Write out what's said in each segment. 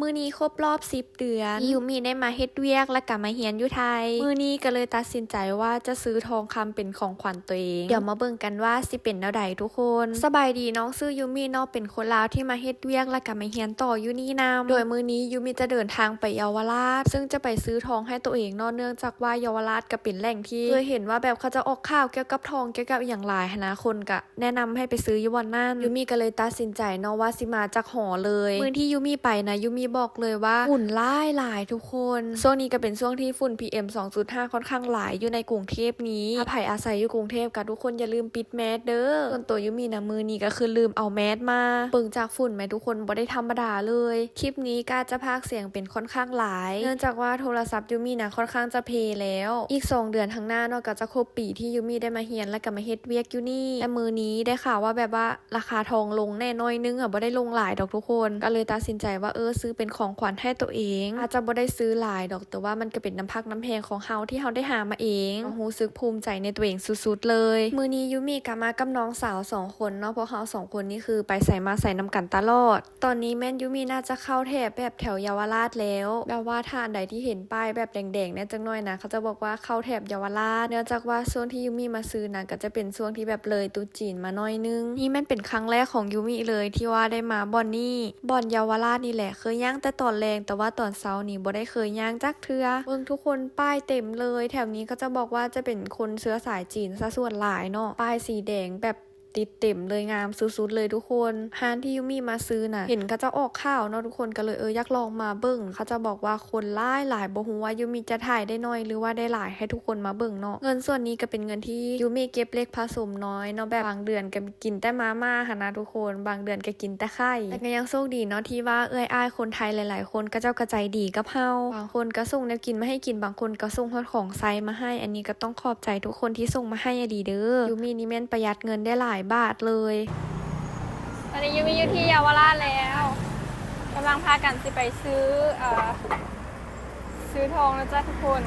มือนี้ครบรอบ10เดือนที่ยูมีได้มาเฮ็ดเวียกและกลับมาเฮียนอยู่ไทย มือนี้ก็เลยตัดสินใจว่าจะซื้อทองคำเป็นของขวัญตัวเอง เดี๋ยวมาเบิ่งกันว่าสิเป็นแนวใดทุกคน สบายดีน้องซื้อยูมีเนาะเป็นคนลาวที่มาเฮ็ดเวียกและกลับมาเฮียนต่ออยู่นี่นำโดยมือนี้ยูมีจะเดินทางไปเยาวราช ซึ่งจะไปซื้อทองให้ตัวเองเนาะเนื่องจากว่าเยาวราชก็เป็นแหล่งที่เคยเห็นว่าแบบเขาจะออกข่าวเกี่ยวกับทองเกี่ยวกับอหย่างหลายหั้นนะคนก็แนะนำให้ไปซื้ออยู่วันนั้นยูมีก็เลยตัดสินใจเนาะว่าสิมาจากหอเลย มือที่ยูมีไปนะยูมีบอกเลยว่าฝุ่นหลายหลายทุกคนช่วงนี้ก็เป็นช่วงที่ฝุ่น PM 2.5 ค่อนข้างหลายอยู่ในกรุงเทพนี้ถ้าไผอาศัยอยู่กรุงเทพก็ทุกคนอย่าลืมปิดแมสเด้อส่วนตัวยูมีนะมือนี้ก็คือลืมเอาแมสมาเปิงจากฝุ่นไหมทุกคนบ่ได้ธรรมดาเลย คลิปนี้ก็จะพากเสียงเป็นค่อนข้างหลาย เนื่องจากว่าโทรศัพท์ยูมีนะค่อนข้างจะเพลแล้ว อีก 2 เดือนข้างหน้าเนอกจากจะครบปีที่ยูมีได้มาเฮียนและก็มาเฮ็ดเวียกอยู่นี่แต่มือนี้ได้ข่าวว่าแบบว่าราคาทองลงแน่น้อยนึงอะบ่ได้ลงหลายดอกทุกคน ก็เลยตัดสินใจว่าเออซื้อเป็นของขวัญให้ตัวเอง อาจจะบ่ได้ซื้อหลายดอกแต่ว่ามันก็เป็นน้ำพักน้ำแพงของเฮาที่เฮาได้หามาเองรู้สึกภูมิใจในตัวเองสุดๆเลย มือนี้ยูมีก็มากับน้องสาวสองคนเนาะเพราะเฮาสองคนนี่คือไปใส่มาใส่น้ำกันตลอด ตอนนี้แม่นยูมีน่าจะเข้าแถบแบบแถวเยาวราชแล้วแบบว่าถ้านใดที่เห็นป้ายแบบแดงๆเนี่ยจังน้อยนะเขาจะบอกว่าเข้าแถบเยาวราชเนื่องจากว่าช่วงที่ยูมีมาซื้อนะก็จะเป็นช่วงที่แบบเลยตุจีนมาหน้อยนึงนี่แม่นเป็นครั้งแรกของยูมีเลยที่ว่าได้มาบอนนี่บอนเยาวราชนี่แหละเคยย่างแต่ตอนแรงแต่ว่าตอนเช้านี่บ่ได้เคยย่างจักเทือเบิ่งทุกคนป้ายเต็มเลย แถวนี้ก็จะบอกว่าจะเป็นคนเชื้อสายจีนซะส่วนหลายเนาะป้ายสีแดงแบบ ติดเต็มเลยงามสุดๆเลยทุกคนฮานที่ยูมี่มาซื้อน่ะ เห็นเขาจะออกข่าวเนาะทุกคนก็เลยเอออยากลองมาเบิ่งเขาจะบอกว่าคนหลายหลายบ่ฮู้ว่ายูมี่จะถ่ายได้น้อยหรือว่าได้หลายให้ทุกคนมาเบิ่งเนาะเงินส่วนนี้ก็เป็นเงินที่ยูมี่เก็บเล็กผสมน้อยเนาะแบบบางเดือนก็กินแต่มาม่าค่ะนะทุกคนบางเดือนก็กินแต่ไข่แต่ก็ยังโชคดีเนาะที่ว่าเอ้ยอ้ายคนไทยหลาย ๆ คนก็เจ้ากระใจดีกับเฮาบางคนก็ส่งแนวกินมาให้กินบางคนก็ส่งฮอดของไซมาให้ อันนี้ก็ต้องขอบใจทุกคนที่ส่งมาให้อะดีเด้อยูมี่นี่แม่นประหยัดเงินได้หลายบาทเลย ตอนนี้ยูมีอยู่ที่เยาวราชแล้วกำลังพากันสิไปซื้อเอ่อซื้อทองนะจ๊ะทุกคน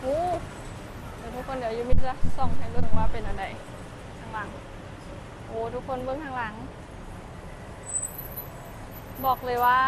โอ้เดี๋ยวทุกคนเดี๋ยวยูมิจะส่องให้เรื่องว่าเป็นอะไรข้างหลัง โอ้ทุกคนเบื้องข้างหลัง บอกเลยว่า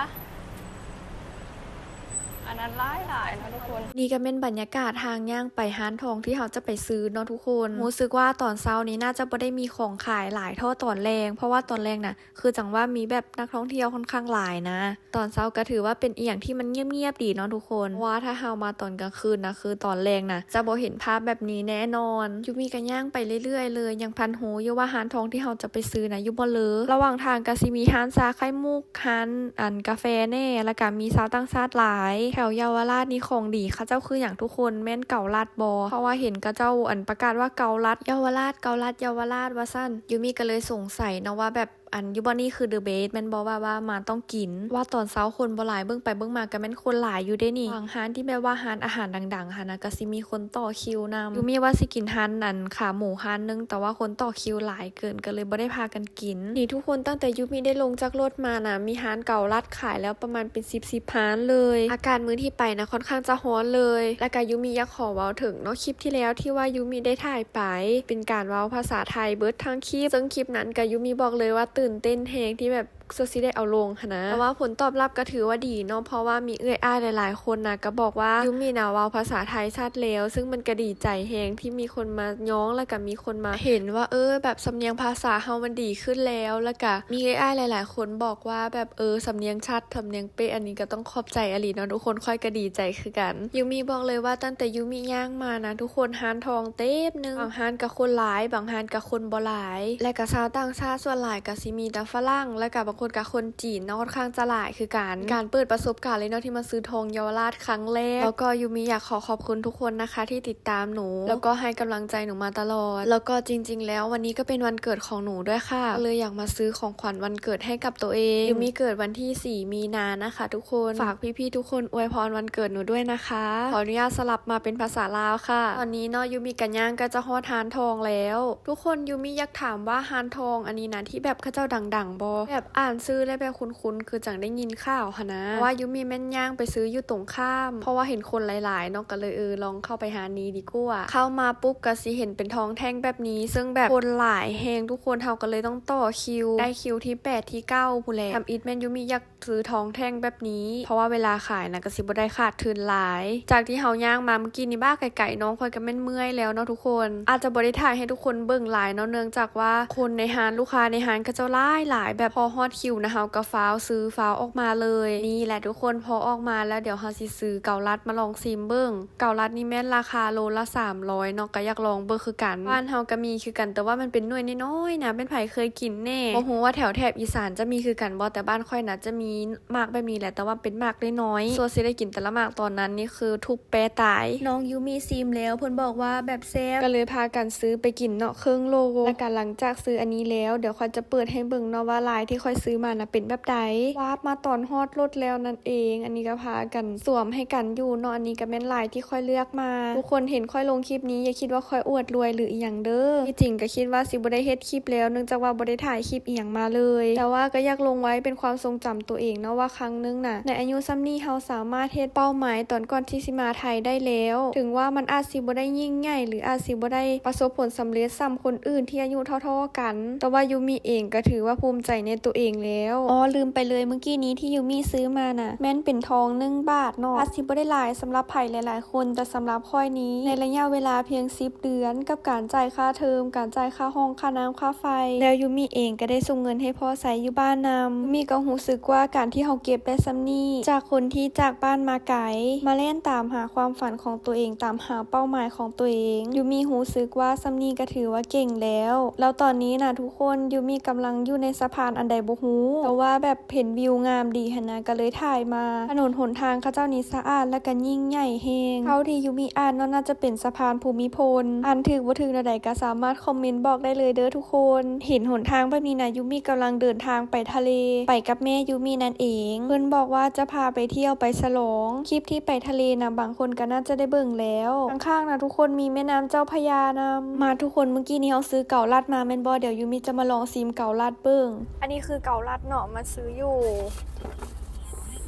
อันนั้นหลายหลายๆนะทุกคน นี่ก็เป็นบรรยากาศทางย่างไปห้านทองที่เขาจะไปซื้อเนาะทุกคนรู้สึกว่าตอนเช้านี้น่าจะไม่ได้มีของขายหลายเท่าตอนแรงเพราะว่าตอนแรงน่ะคือจังว่ามีแบบนักท่องเที่ยวค่อนข้างหลายนะ ตอนเช้าก็ถือว่าเป็นอีอย่างที่มันเงียบๆดีเนาะทุกคนเพราะว่าถ้าเฮามาตอนกลางคืนนะคือตอนแรงน่ะจะบ่เห็นภาพแบบนี้แน่นอนยูมีกันย่างไปเรื่อยๆ เลยยังพันหูอยู่ว่าห้านทองที่เราจะไปซื้อนะอยู่บ่เลยระหว่างทางก็สิมีห้านชาไข่มุกห้านอันกาแฟแน่แล้วก็มีชาวต่างชาติหลายแถวเยาวราชนี่ของดีค่ะเจ้าคืออย่างทุกคนแม่นเก่าลาดบอเพราะว่าเห็นก็เจ้าอันประกาศว่าเกาลัดเยาวราชเกาลัดเยาวราชว่าสั้นยูมีก็เลยสงสัยนะว่าแบบ อันยูบอนี่คือเดอะเบสแม่นบอกว่าว่ามาต้องกิน ว่าตอนเช้าคนบ่หลายเบิ่งไปเบิ่งมาก็แม่นคนหลายอยู่เด้นี่บางร้านที่แบบว่าร้านอาหารดังๆค่ะนะก็สิมีคนต่อคิวนำยูมีว่าสิกินร้านนั้นขาหมูร้านนึงแต่ว่าคนต่อคิวหลายเกินก็เลยบ่ได้พากันกิน นี่ทุกคนตั้งแต่ยูมีได้ลงจากรถมานะมีร้านเก่าลัดขายแล้วประมาณเป็น10 10ร้านเลย อากาศมื้อที่ไปนะค่อนข้างจะร้อนเลย และก็ยูมีอยากขอเว้าถึงเนาะคลิปที่แล้วที่ว่ายูมีได้ถ่ายไป เป็นการเว้าภาษาไทยเบิร์ดทั้งคลิปซึ่งคลิปนั้นก็ยูมีบอกเลยว่าตื่นเต้นแฮงที่แบบ สซิได้เอาลงค่ะนะแต่ว่าผลตอบรับก็ถือว่าดีเนาะเพราะว่ามีเอื้อยอ้ายหลายๆ คนนะก็บอกว่ายูมีนะเว้าภาษาไทยชัดแล้ว ซึ่งมันก็ดีใจแฮงที่มีคนมาย้องแล้วก็มีคนมาเห็นว่าเออ แบบสำเนียงภาษาเฮามันดีขึ้นแล้วแล้วก็มีเอื้อยอ้ายหลาย ๆ คนบอกว่าแบบเออสำเนียงชัดสำเนียงเป๊ะอันนี้ก็ต้องขอบใจอลีเนาะทุกคนค่อยก็ดีใจคือกันยูมีบอกเลยว่าตั้งแต่ยูมีย่างมานะ ทุกคนฮานทองเต็มหนึงบางฮานกับคนหลาย บางฮานกับคนบ่หลาย และกับชาวต่างชาติส่วนหลายก็สิมีแต่ฝรั่งและกับบางคนกับคนจีนเนาะค่อนข้างจะหลายคือการการเปิดประสบการณ์เลยเนาะที่มาซื้อทองเยาวราชครั้งแรกแล้วก็ยูมีอยากขอขอบคุณทุกคนนะคะ ที่ติดตามหนู แล้วก็ให้กำลังใจหนูมาตลอด แล้วก็จริง ๆ แล้ววันนี้ก็เป็นวันเกิดของหนูด้วยค่ะเลยอยากมาซื้อของขวัญวันเกิดให้กับตัวเองยูมีเกิดวันที่ 4 มีนานะคะ ทุกคนฝากพี่ๆทุกคนอวยพรวันเกิดหนูด้วยนะคะขออนุญาตสลับมาเป็นภาษาลาวค่ะตอนนี้เนาะยูมีกันย่างก็จะฮอดฮานทองแล้ว ทุกคนยูมีอยากถามว่าฮานทองอันนี้นะที่แบบข้าเจ้าดังๆบอแบบอ่านานซื้อแล้วแบบคุ้นๆคือจังได้ยินข่าวหะนะว่ายูมีแม่นย่างไปซื้ออยู่ตรงข้าม เพราะว่าเห็นคนหลายๆเนาะก็เลยเออลองเข้าไปหานี้ดีกว่าเข้ามาปุ๊บก็สิเห็นเป็นทองแท่งแบบนี้ ซึ่งแบบคนหลายแหงทุกคนเฮาก็เลยต้องต่อคิว ได้คิวที่ 8 ที่9พู้นแหละทำอีทแมนยูมีอยากซื้อทองแท่งแบบนี้ เพราะว่าเวลาขายนะก็สิบ่ได้ขาดทุนหลาย จากที่เฮาย่างมาเมื่อกี้นี่บ้าไก่ๆน้องคอยก็แม่นเมื่อยแล้วเนาะทุกคน อาจจะบ่ได้ถ่ายให้ทุกคนเบิ่งหลายเนาะเนื่องจากว่าคนในร้านลูกค้าในร้านก็เจ้าหลายหลายแบบพอฮอดคิวนะเฮาก็ฟ้าวซื้อฟ้าวออกมาเลย นี่แหละทุกคนพอออกมาแล้วเดี๋ยวเฮาสิซื้อเกาลัดมาลองซิมเบิ่งเกาลัดนี่แม่นราคาโลละ300เนาะก็อยากลองเบิ่งคือกันบ้านเฮาก็มีคือกันแต่ว่ามันเป็นหน่วยน้อยๆนะเป็นไผเคยกินแน่บ่ฮู้ว่าแถวแถบอีสานจะมีคือกันบ่แต่บ้านค่อยนะจะมีมากแบบนี้แหละแต่ว่าเป็นมากน้อยๆส่วนสิได้กินแต่ละมากตอนนั้นนี่คือทุบแปรตาย น้องยูมีซิมแล้วเพิ่นบอกว่าแบบแซ่บก็เลยพากันซื้อไปกินเนาะครึ่งโลและกันหลังจากซื้ออันนี้แล้ว เดี๋ยวค่อยจะเปิดให้เบิ่งเนาะว่าลายที่ค่อยซื้อมานะเป็นแบบใดวาบมาตอนฮอดรถแล้วนั่นเอง อันนี้ก็พากันสวมให้กันอยู่เนาะอันนี้ก็แม่นลายที่ค่อยเลือกมา ทุกคนเห็นค่อยลงคลิปนี้อย่าคิดว่าค่อยอวดรวยหรืออีหยังเด้อที่จริงก็คิดว่าสิบ่ได้เฮ็ดคลิปแล้วเนื่องจากว่าบ่ได้ถ่ายคลิปอีหยังมาเลย แต่ว่าก็อยากลงไว้เป็นความทรงจำตัวเองเนาะว่าครั้งหนึงน่ะในอายุซ้ำนี้เฮาสามารถเฮ็ดเป้าหมายตอนก่อนที่สิมาไทยได้แล้ว ถึงว่ามันอาจสิบ่ได้ยิ่งใหญ่หรืออาจสิบ่ได้ประสบผลสำเร็จซ้ำคนอื่นที่อายุเท่าๆกัน แต่ว่ายูมีเองก็ถือว่าภูมิใจในตัวเองแล้ว อ๋อลืมไปเลยเมื่อกี้นี้ที่ยูมี่ซื้อมาน่ะ แม่นเป็นทองนึ่งบาทเนาะอาจสิบ่ได้หลายสำหรับไผ่หลายๆ คนแต่สำหรับค่อยนี้ ในระยะเวลาเพียง10เดือน กับการจ่ายค่าเทอม การจ่ายค่าห้องค่าน้ำค่าไฟ แล้วยูมี่เองก็ได้ส่งเงินให้พ่อใช้อยู่บ้านนำยูมีก็รู้สึกว่าการที่เฮาเก็บได้ซ้ำนี้จากคนที่จากบ้านมาไกลมาเล่นตามหาความฝันของตัวเองตามหาเป้าหมายของตัวเองยูมี่รู้สึกว่าซ้ำนี้ก็ถือว่าเก่งแล้ว แล้วตอนนี้นะทุกคนยูมี่กำลังอยู่ในสะพานอันใดบ่ฮู้แต่ว่าแบบเห็นวิวงามดีหนะก็เลยถ่ายมาถนนหนทางเขาเจ้านี้สะอาดและก็ยิ่งใหญ่เฮงเท่าที่ยูมีอ่านน่าจะเป็นสะพานภูมิพลอ่านถึกบ่าถึกใดๆก็สามารถคอมเมนต์บอกได้เลยเด้อทุกคน เห็นหนทางแบบนี้นะยูมีกำลังเดินทางไปทะเล ไปกับแม่ยูมีนั่นเอง เพิ่อนบอกว่าจะพาไปเที่ยวไปฉลองคลิปที่ไปทะเลนะบางคนก็น่าจะได้เบิ่งแล้วข้างๆนะทุกคนมีแม่น้ำเจ้าพยานำมาทุกคนเมื่อกี้นี้เฮาซื้อเก่าลัดมาแม่นบ่เดี๋ยวยูมีจะมาลองซิมเก่าลัดเบิ่งอันนี้คือเกาลัดเนาะมาซื้ออยู่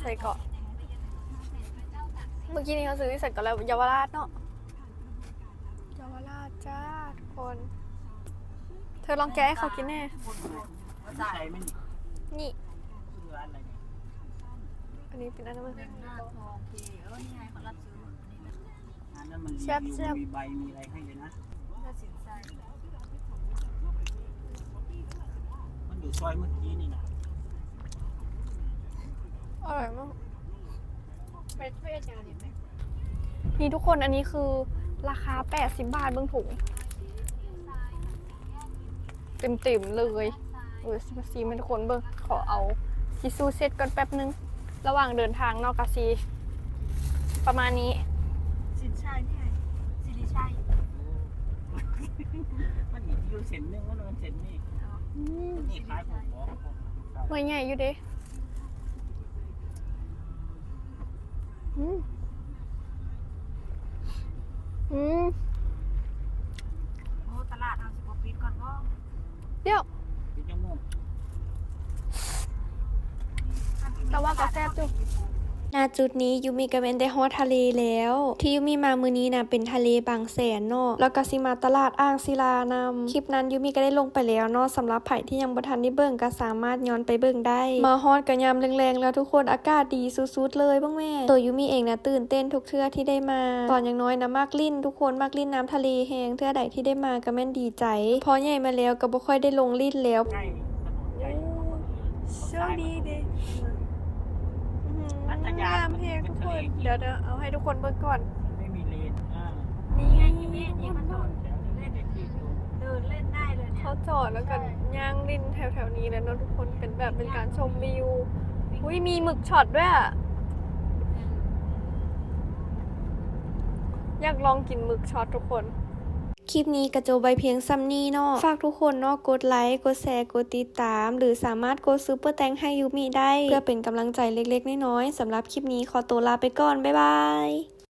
ใส่เกาะเมื่อกี้นี้เขาซื้อที่ใส่เกาะแล้วเยาวราชเนาะเยาวราชจ้าทุกคน เธอลองแกะให้เขากินแน่ใช่ไหมนี่นี่คือร้านอะไรเนี่ยอันนี้เป็นอันนั้นมันหน้าทองพี่เออนี่ไงเขารับซื้ออันนี้นะอันนั้นมันแซ่บรีแซ่วิบวมีใบมีอะไรให้เลยนะ น่าสินใจ มันอยู่ ซอยเมื่อกี้นี่นะอร่อยมากไปเทศอย่างเห็นไหมนี่ทุกคนอันนี้คือราคา 80 บาทเบื้องถุงเต็มๆเลยเออซีซีมันทุกคนเบิ่งขอเอาทิชชู่เซตก่อนแป๊บนึง ระหว่างเดินทางนอกกาซี ประมาณนี้ สินชัยนี่ไงสิริชัยมันมีอยู่เส้นหนึงมันเป็นเส้นนี่ นี่ขายผมบอกหน่วยใหญ่อยู่เด้อืมอืมโอ้ตลาดเอาสิบกว่าปีก่อนก็เดี๋ยวเป็นจมูกแต่ว่าก็แซ่บอ ยู่ณจุดนี้ยูมีก็เป็นได้ฮอดทะเลแล้ว ที่ยูมีมามือนี้นะเป็นทะเลบางแสนเนาะแล้วก็สิมาตลาดอ่างศิลานำคลิปนั้นยูมีก็ได้ลงไปแล้วเนาะสำหรับไผ่ที่ยังบ่ทันได้เบิ่งก็สามารถย้อนไปเบิ่งได้ มาฮอดกันยามแรงๆ แล้วทุกคนอากาศดีสุดๆเลยบ้างแม่ ตัวยูมีเองนะตื่นเต้นทุกเทื่อที่ได้มา ตอนยังน้อยนะมากลิ้น ทุกคนมากลิ้นน้ำทะเลแหงเทื่อใดที่ได้มาก็แม่นดีใจ พอใหญ่มาแล้วก็บ่ค่อยได้ลงลิ้นแล้วใกล้ถนนใหญ่โชคดีเด้ พัทยางามเพลงทุกคน เดี๋ยวเดี๋ยวเอาให้ทุกคนเบิ่งก่อน ไม่มีเลนอ่านี่นี่ไงที่แม่ยิงมันโดนแถวนี้เล่นในที่ดูเดินเล่นได้เลยเนี่ย เขาจอดแล้วกันย่างรินแถวๆนี้แล้วเนอะทุกคนเป็นแบบเป็นการชมวิว อุ้ยมีหมึกช็อตด้วยอะอยากลองกินหมึกช็อตทุกคน คลิปนี้กระโจใบเพียงซ้ำนี่เนาะฝากทุกคนเนาะกดไลค์ กดแชร์ กดติดตาม หรือสามารถกดซื้อเปอร์แตงให้ยูมิได้ เพื่อเป็นกำลังใจเล็กๆ น้อยๆสำหรับคลิปนี้ขอตัวลาไปก่อน บ๊ายบาย